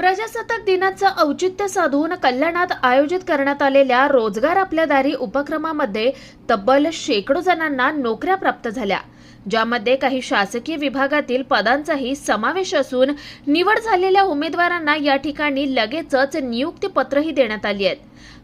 प्रजासत्ताक दिनाचं औचित्य साधून कल्याणात आयोजित करण्यात आलेल्या रोजगार आपल्या दारी उपक्रमामध्ये तब्बल शेकडो जणांना नोकऱ्या प्राप्त झाल्या ज्यामध्ये काही शासकीय विभागातील पदांचाही समावेश असून निवड झालेल्या उमेदवारांना या ठिकाणी लगेचच नियुक्तीपत्रही देण्यात आली आहेत.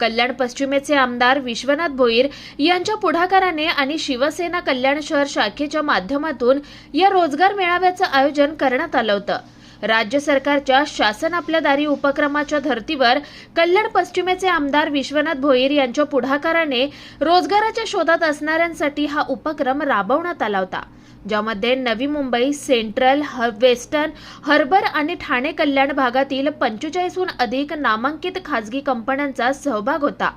कल्याण पश्चिमेचे आमदार विश्वनाथ भोईर यांच्या पुढाकाराने आणि शिवसेना कल्याण शहर शाखेच्या माध्यमातून या रोजगार मेळाव्याचं आयोजन करण्यात आलं होतं. राज्य सरकारच्या शासन आपल्या दारी उपक्रमाच्या धर्तीवर कल्याण पश्चिमेचे आमदार विश्वनाथ भोईर यांच्या पुढाकाराने रोजगाराच्या शोधात असणाऱ्यांसाठी हा उपक्रम राबवण्यात आला होता ज्यामध्ये नवी मुंबई सेंट्रल ह वेस्टर्न हर्बर आणि ठाणे कल्याण भागातील पंचेचाळीसहून अधिक नामांकित खाजगी कंपन्यांचा सहभाग होता.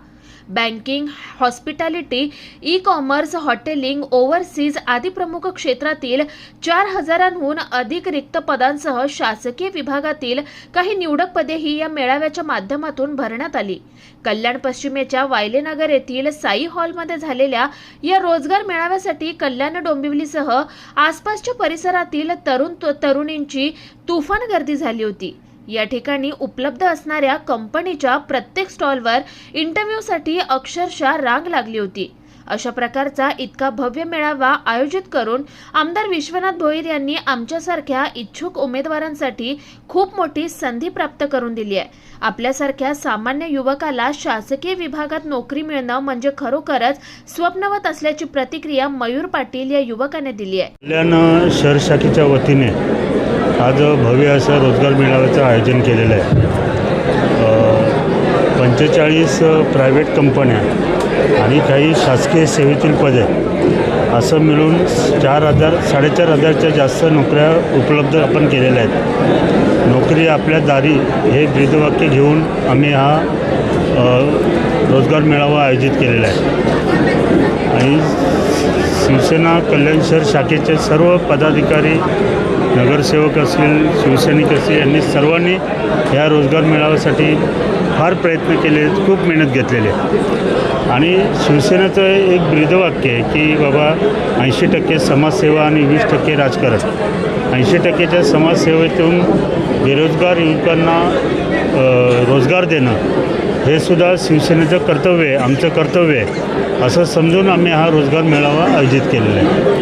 Banking hospitality e commerce hoteling overseas आदी प्रमुख क्षेत्रातील चार हजारांहून अधिक रिक्त पदांसह शासकीय विभागातील काही निवडक पदेही या मेळाव्याच्या माध्यमातून भरण्यात आली. कल्याण पश्चिमेच्या वायलेनगर येथील साई हॉलमध्ये झालेल्या या रोजगार मेळाव्यासाठी कल्याण डोंबिवलीसह आसपासच्या परिसरातील तरुण तरुणींची तुफान गर्दी झाली होती. या ठिकाणी उपलब्ध असणाऱ्या कंपनीच्या प्रत्येक स्टॉलवर इंटरव्ह्यूसाठी अक्षरशः रांग लागली होती. अशा प्रकारचा इतका भव्य मेळावा आयोजित करून आमदार विश्वनाथ भोईर यांनी आमच्यासारख्या इच्छुक उमेदवारांसाठी खूप मोठी संधी प्राप्त करून दिली आहे. आपल्यासारख्या सामान्य युवकाला शासकीय विभागात नोकरी मिळणं म्हणजे खरोखरच स्वप्नवत असल्याची प्रतिक्रिया मयूर पाटील या युवकाने दिली आहे. कल्याण शहर शाखेच्या वतीने आज भव्य असं रोजगार मेळाव्याचं आयोजन केलेलं आहे. पंचेचाळीस प्रायव्हेट कंपन्या आणि काही शासकीय सेवेतील पदे असं मिळून चार हजार साडेचार हजारच्या जास्त नोकऱ्या उपलब्ध आपण केलेल्या आहेत. नोकरी आपल्या दारी हे ब्रीदवाक्य घेऊन आम्ही हा रोजगार मेळावा आयोजित केलेला आहे. आणि शिवसेना कल्याण शहर शाखेचे सर्व पदाधिकारी नगरसेवक असतील शिवसैनिक असतील यांनी सर्वांनी ह्या रोजगार मेळाव्यासाठी फार प्रयत्न केले खूप मेहनत घेतलेली आहे. आणि शिवसेनेचं एक ब्रीदवाक्य आहे की बाबा ऐंशी टक्के समाजसेवा आणि वीस टक्के राजकारण. ऐंशी टक्केच्या समाजसेवेतून बेरोजगार युवकांना रोजगार देणं हे सुद्धा शिवसेनेचं कर्तव्य आहे आमचं कर्तव्य आहे. असं समजून आम्ही हा रोजगार मेळावा आयोजित केलेला आहे.